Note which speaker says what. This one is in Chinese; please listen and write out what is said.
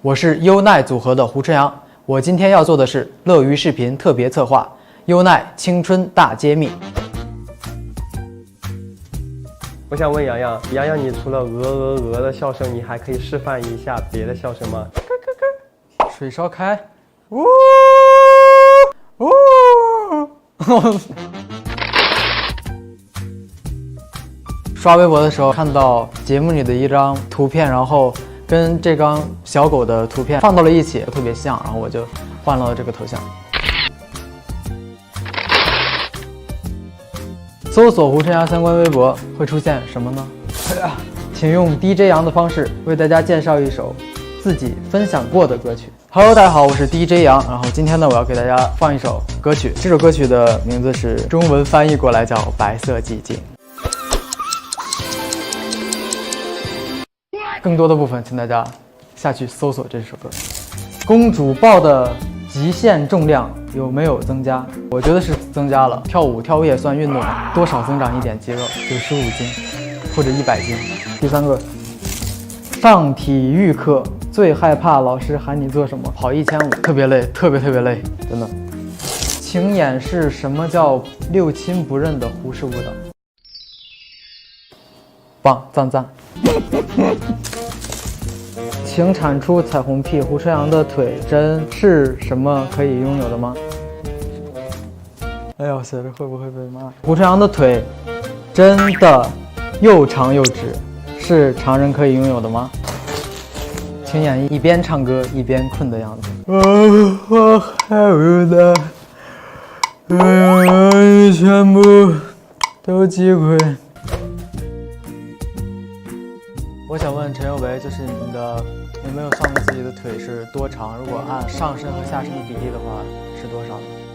Speaker 1: 我是优奈组合的胡春阳，我今天要做的是乐于视频特别策划《优奈青春大揭秘》。
Speaker 2: 我想问洋洋，洋洋，你除了鹅鹅鹅的笑声，你还可以示范一下别的笑声吗？
Speaker 1: 水烧开，呜呜。刷微博的时候看到节目里的一张图片，然后跟这张小狗的图片放到了一起，特别像，然后我就换了这个头像。搜索胡晨阳相关微博会出现什么呢？请用 DJ 杨的方式为大家介绍一首自己分享过的歌曲。Hello，大家好，我是 DJ 杨。然后今天呢，我要给大家放一首歌曲。这首歌曲的名字是中文翻译过来叫《白色寂静》。更多的部分，请大家下去搜索这首歌。公主抱的极限重量有没有增加？我觉得是增加了。跳舞，跳舞也算运动？多少增长一点肌肉？九十五斤或者一百斤。第三个，上体育课最害怕老师喊你做什么？跑一千五，特别累，特别特别累，真的。请演示什么叫六亲不认的胡式舞蹈。棒，赞赞。请产出彩虹屁。胡春阳的腿真是什么可以拥有的吗？哎呦，写着会不会被骂？胡春阳的腿真的又长又直，是常人可以拥有的吗？请演绎一边唱歌一边困的样子。我还有的，嗯，全部都击溃。我想问陈宥维，就是你的有没有算过自己的腿是多长？如果按上身和下身的比例的话，是多少呢？